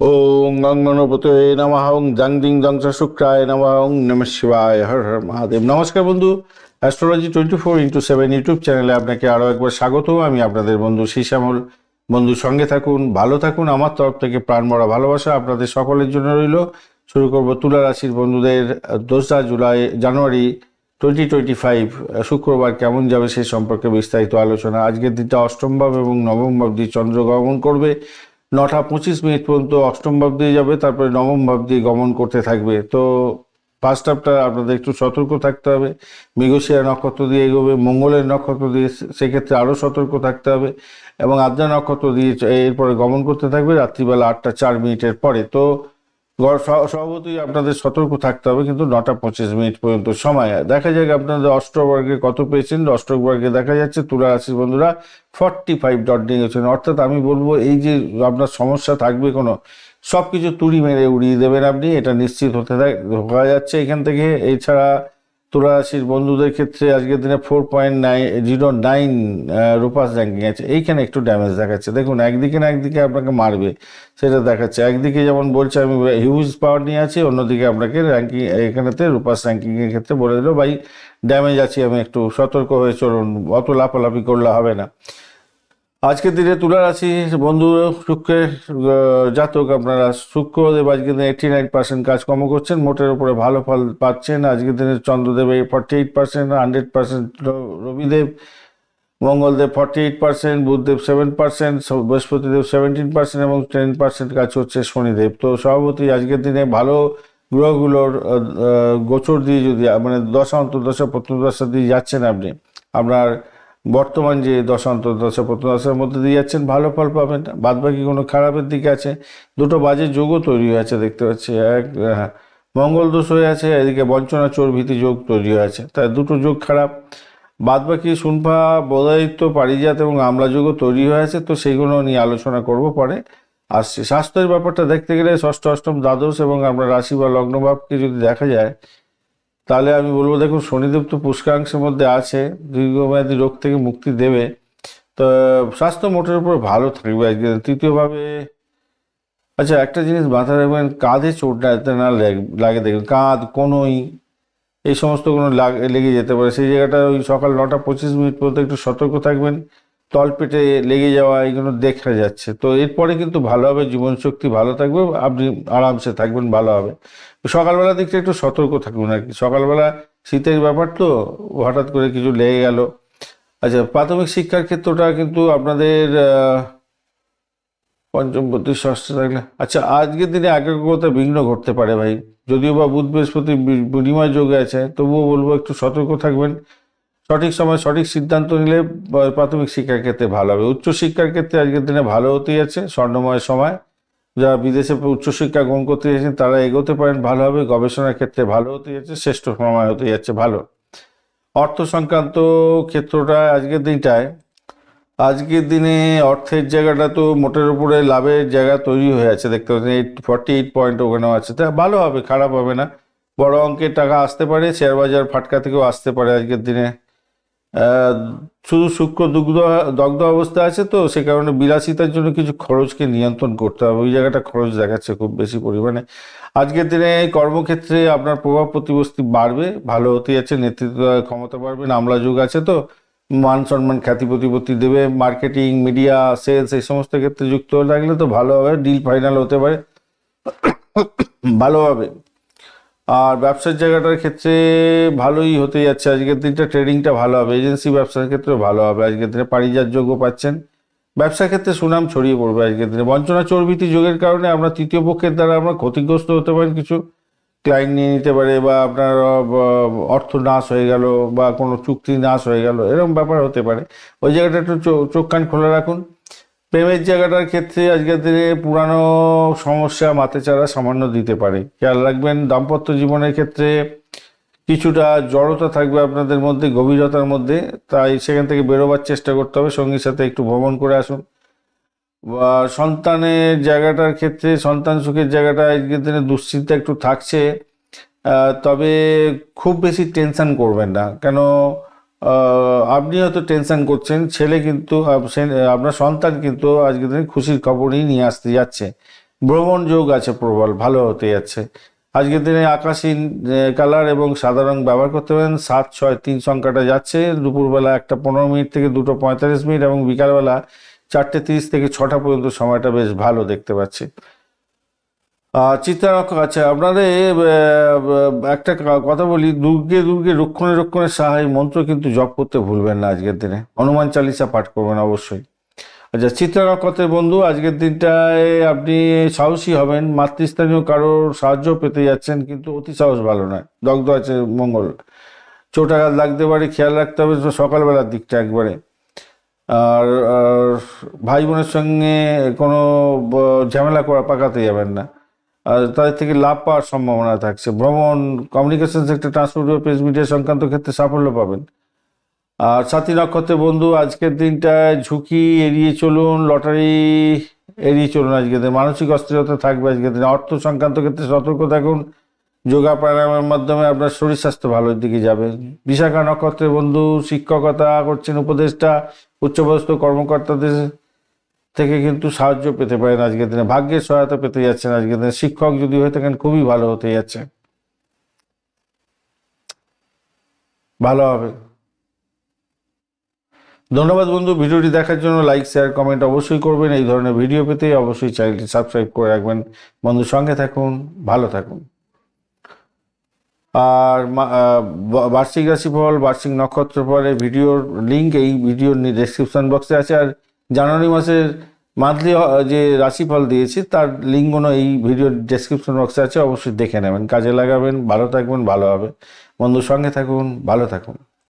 ওং গং গণপতে নমঃ ওং জং দিং চ শুক্রায় নমঃ ওং নম শিবায়, হর হর মহাদেব। নমস্কার বন্ধু, astrology twenty four into seven YouTube চ্যানেলে আপনাকে আরও একবার স্বাগত আমি আপনাদের বন্ধু শ্যামল বন্ধু, সঙ্গে থাকুন, ভালো থাকুন। আমার তরফ থেকে প্রাণ মরা ভালোবাসা আপনাদের সকলের জন্য রইল। শুরু করব তুলা রাশির বন্ধুদের দোসরা July, January twenty twenty five, শুক্রবার কেমন যাবে সেই সম্পর্কে বিস্তারিত আলোচনা। আজকের দিনটা অষ্টম ভাব এবং নবম ভাব দিয়ে চন্দ্র গমন করবে। নটা পঁচিশ মিনিট পর্যন্ত অষ্টম ভাব দিয়ে যাবে, তারপরে নবম ভাব দিয়ে গমন করতে থাকবে। তো ফার্স্ট হাফটা আপনাদের একটু সতর্ক থাকতে হবে। মৃগশিরা নক্ষত্র দিয়ে এগোবে, মঙ্গলের নক্ষত্র দিয়ে সেক্ষেত্রে আরও সতর্ক থাকতে হবে এবং আদ্রা নক্ষত্র দিয়ে এরপরে গমন করতে থাকবে রাত্রিবেলা আটটা চার মিনিটের পরে। তো স্বভাবতই আপনাদের সতর্ক থাকতে হবে, কিন্তু নটা পঁচিশ মিনিট পর্যন্ত সময় দেখা যাক আপনাদের অষ্টবর্গে কত পেয়েছেন। অষ্টবর্গে দেখা যাচ্ছে তুলা রাশির বন্ধুরা ফর্টি ফাইভ ডট নিয়েছেন অর্থাৎ আমি বলব, এই যে আপনার সমস্যা থাকবে কোনো সব কিছু তুড়ি মেরে উড়িয়ে দেবেন আপনি, এটা নিশ্চিত হতে থাক- যাচ্ছে এখান থেকে। এছাড়া তুলা রাশির বন্ধুদের ক্ষেত্রে আজকের দিনে four point nine zero nine রুপাস ranking আছে। এইখানে একটু ড্যামেজ দেখাচ্ছে। দেখুন, একদিকে না একদিকে আপনাকে মারবে, সেটা দেখাচ্ছে। একদিকে যেমন বলছে, আমি হিউজ পাওয়ার নিয়ে আছি, অন্যদিকে আপনাকে র্যাঙ্কিং এখানেতে রুপাস র্যাঙ্কিংয়ের ক্ষেত্রে বলে দিল, ভাই ড্যামেজ আছি, আমি একটু সতর্ক হয়ে চলুন, অত লাফালাফি করলে হবে না। আজকের দিনে তুলা রাশি বন্ধু শুক্রের জাতক আপনারা শুক্রদেব আজকের দিনে এইটি নাইন পার্সেন্ট কাজকর্ম করছেন, মোটের উপরে ভালো ফল পাচ্ছেন। আজকের দিনে Chandradev forty eight percent hundred percent Rabidev, Mangaldev forty eight percent Budhdev seven percent Brihaspatidev seventeen percent এবং টেন পার্সেন্ট কাজ হচ্ছে শনিদেব। তো সভাপতি, আজকের দিনে ভালো গ্রহগুলোর গোচর দিয়ে যদি মানে দশা অন্তর্দশা প্রত্যদশা দিয়ে যাচ্ছেন আপনি, আপনার বর্তমান যে দশা অন্তর্দশা প্রত্যদশার মধ্যে দিয়ে যাচ্ছেন ভালো ফল পাবেন বাদ বাকি কোনো খারাপের দিকে আছে। দুটো বাজে যোগও তৈরি হয়ে আছে দেখতে পাচ্ছি। এক হ্যাঁ, মঙ্গল দোষ হয়ে আছে এদিকে বঞ্চনা চোর ভীতি যোগ তৈরি হয়ে আছে। তাই দুটো যোগ খারাপ। বাদ বাকি শুনফা বোধায়িত্ব পারিজাত এবং আমলা যোগও তৈরি হয়ে আছে তো সেইগুলো নিয়ে আলোচনা করব পরে আসছে। স্বাস্থ্যের ব্যাপারটা দেখতে গেলে ষষ্ঠ অষ্টম দ্বাদশ এবং আমরা রাশি বা লগ্নভাবকে যদি দেখা যায় তাহলে আমি বলব, দেখুন, শনিদেব তো পুষ্কাংশের মধ্যে আছে, দীর্ঘমেয়াদী রোগ থেকে মুক্তি দেবে। তো, স্বাস্থ্য মোটের উপর ভালো থাকবে আজকে। তৃতীয়ভাবে আচ্ছা একটা জিনিস মাথায় রাখবেন, কাঁধে চোট না লেগ- লাগে দেখবেন কাঁধ, কোনোই, এই সমস্ত কোনো লেগে যেতে পারে। সেই জায়গাটা ওই সকাল নটা পঁচিশ মিনিট পর্যন্ত একটু সতর্ক থাকবেন। তলপেটে লেগে যাওয়া, এগুলো দেখা যাচ্ছে। তো এরপরে কিন্তু ভালো হবে, জীবনশক্তি ভালো থাকবে, আপনি আরামসে থাকবেন, ভালো হবে। সকালবেলা দিকটা একটু সতর্ক থাকবেন আর কি। সকালবেলা শীতের ব্যাপার তো, হঠাৎ করে কিছু লেগে গেল। আচ্ছা প্রাথমিক শিক্ষার ক্ষেত্রটা কিন্তু আপনাদের পঞ্চম প্রতি ষষ্ঠ থাকলে। আচ্ছা আজকের দিনে একাগ্রতা বিঘ্ন ঘটতে পারে ভাই। যদিও বা বুধ বৃহস্পতি বিনিময় যোগে আছে, তবুও বলব একটু সতর্ক থাকবেন। সঠিক সময় সঠিক সিদ্ধান্ত নিলে প্রাথমিক শিক্ষার ক্ষেত্রে ভালো হবে। উচ্চশিক্ষার ক্ষেত্রে আজকের দিনে ভালো হতেই আছে স্বর্ণময় সময়। যারা বিদেশে উচ্চশিক্ষা গ্রহণ করতে যাচ্ছেন, তারা এগোতে পারেন, ভালো হবে। গবেষণার ক্ষেত্রে ভালো হতে যাচ্ছে, শ্রেষ্ঠ সময় হতে যাচ্ছে, ভালো। অর্থ সংক্রান্ত ক্ষেত্রটা আজকের দিনটায়, আজকের দিনে অর্থের জায়গাটা তো মোটের উপরে লাভের জায়গা তৈরি হয়ে আছে, দেখতে পাচ্ছেন এইট ফর্টি এইট পয়েন্ট ওখানেও আছে। তা ভালো হবে, খারাপ হবে না। বড় অঙ্কের টাকা আসতে পারে শেয়ার বাজার ফাটকা থেকেও আসতে পারে আজকের দিনে। শুধু শুক্র দুগ্ধ, দগ্ধ অবস্থা আছে তো, সে কারণে বিলাসিতার জন্য কিছু খরচকে নিয়ন্ত্রণ করতে হবে। ওই জায়গাটা খরচ দেখাচ্ছে খুব বেশি পরিমাণে। আজকের দিনে এই কর্মক্ষেত্রে আপনার প্রভাব প্রতিপত্তি বাড়বে, ভালো হতে যাচ্ছে, নেতৃত্ব ক্ষমতা বাড়বে আমলা যুগ আছে তো, মান সম্মান খ্যাতি প্রতিপত্তি দেবে, মার্কেটিং, মিডিয়া, সেলস, এই সমস্ত ক্ষেত্রে যুক্ত থাকলে তো ভালো হবে, ডিল ফাইনাল হতে পারে, ভালো হবে। আর ব্যবসার জায়গাটার ক্ষেত্রে ভালোই হতে যাচ্ছে। আজকের দিনটা ট্রেডিংটা ভালো হবে এজেন্সি ব্যবসার ক্ষেত্রে ভালো হবে। আজকের দিনে পারিজাত যোগ্য পাচ্ছেন। ব্যবসার ক্ষেত্রে সুনাম ছড়িয়ে পড়বে আজকের দিনে। বঞ্চনা চর্বিতি যোগের কারণে আমরা তৃতীয় পক্ষের দ্বারা আমরা ক্ষতিগ্রস্ত হতে পারি, কিছু ক্লায়েন্ট নিয়ে নিতে পারে বা আপনার অর্থ নাশ হয়ে গেল বা কোনো চুক্তি নাশ হয়ে গেল এরকম ব্যাপার হতে পারে। ওই জায়গাটা একটু চোখ কান খোলা রাখুন। প্রেমের জায়গাটার ক্ষেত্রে আজকের দিনে পুরানো সমস্যা মাথাচাড়া সামান্য দিতে পারে। খেয়াল রাখবেন, দাম্পত্য জীবনের ক্ষেত্রে কিছুটা জড়তা থাকবে আপনাদের মধ্যে, গভীরতার মধ্যে। তাই সেখান থেকে বেরোবার চেষ্টা করতে হবে, সঙ্গীর সাথে একটু ভ্রমণ করে আসুন। বা সন্তানের জায়গাটার ক্ষেত্রে, সন্তান সুখের জায়গাটা আজকের দিনে দুশ্চিন্তা একটু থাকছে। তবে খুব বেশি টেনশন করবেন না। কেন আপনি হয়তো টেনশন করছেন, ছেলে কিন্তু আপ- আপনার সন্তান কিন্তু আজকের দিনে খুশির খবরই নিয়ে আসতে যাচ্ছে। ভ্রমণ যোগ আছে প্রবল, ভালো হতে যাচ্ছে। আজকের দিনে আকাশী কালার এবং সাদা রং ব্যবহার করতে পারেন। সাত, ছয়, তিন সংখ্যাটা যাচ্ছে। দুপুরবেলা একটা পনেরো মিনিট থেকে দুটো পঁয়তাল্লিশ মিনিট এবং বিকালবেলা চারটে তিরিশ থেকে ছটা পর্যন্ত সময়টা বেশ ভালো দেখতে পাচ্ছি। আহ, চিত্রারক্ষ আছে। আপনাদের একটা কথা বলি দুর্গে দুর্গে রক্ষণে রক্ষণে সাহায্য মন্ত্র কিন্তু জপ করতে ভুলবেন না আজকের দিনে। হনুমান চালিসা পাঠ করবেন অবশ্যই। আচ্ছা চিত্রারক্ষতের বন্ধু আজকের দিনটায় আপনি সাহসী হবেন। মাতৃস্থানীয় কারোর সাহায্য পেতে যাচ্ছেন কিন্তু অতি সাহস ভালো নয়। দগ্ধ আছে মঙ্গল। চোটাঘাত লাগতে পারে খেয়াল রাখতে হবে সকালবেলার দিকটা একবারে। আর ভাই বোনের সঙ্গে কোনো ঝামেলা করা পাকাতে যাবেন না। তাদের থেকে লাভ পাওয়ার সম্ভাবনা থাকছে। ভ্রমণ কমিউনিকেশন সেক্টর ট্রান্সপোর্ট বা প্রেস মিডিয়া সংক্রান্ত ক্ষেত্রে সাফল্য পাবেন। আর সাথী নক্ষত্রের বন্ধু, আজকের দিনটায় ঝুঁকি এড়িয়ে চলুন, লটারি এড়িয়ে চলুন আজকের দিন। মানসিক অস্থিরতা থাকবে আজকের দিন। অর্থ সংক্রান্ত ক্ষেত্রে সতর্ক থাকুন। যোগা প্রাণায়ামের মাধ্যমে আপনার শরীর স্বাস্থ্য ভালোর দিকে যাবে। বিশাখা নক্ষত্রের বন্ধু, শিক্ষকতা করছেন উপদেষ্টা, উচ্চপদস্থ কর্মকর্তাদের থেকে কিন্তু সাহায্য পেতে পারেন আজকের দিনে। ভাগ্যের সহায়তা পেতে যাচ্ছেন আজকের দিনে। শিক্ষক যদি হয়ে থাকেন, খুবই ভালো হতে যাচ্ছে। ভালো হবে। ধন্যবাদ বন্ধু, ভিডিওটি দেখার জন্য লাইক, শেয়ার, কমেন্ট অবশ্যই করবেন। এই ধরনের ভিডিও পেতে অবশ্যই চ্যানেলটি সাবস্ক্রাইব করে রাখবেন। বন্ধুর সঙ্গে থাকুন, ভালো থাকুন। আর বার্ষিক রাশিফল, বার্ষিক নক্ষত্র ফলের ভিডিওর লিঙ্ক এই ভিডিওর ডেসক্রিপশন বক্সে আছে। আর জানুয়ারি মাসের মান্থলি যে রাশিফল দিয়েছি, তার লিঙ্কগুলো এই ভিডিওর ডেসক্রিপশন বক্সে আছে, অবশ্যই দেখে নেবেন। কাজে লাগাবেন, ভালো থাকবেন, ভালো হবে। বন্ধুর সঙ্গে থাকুন, ভালো থাকুন।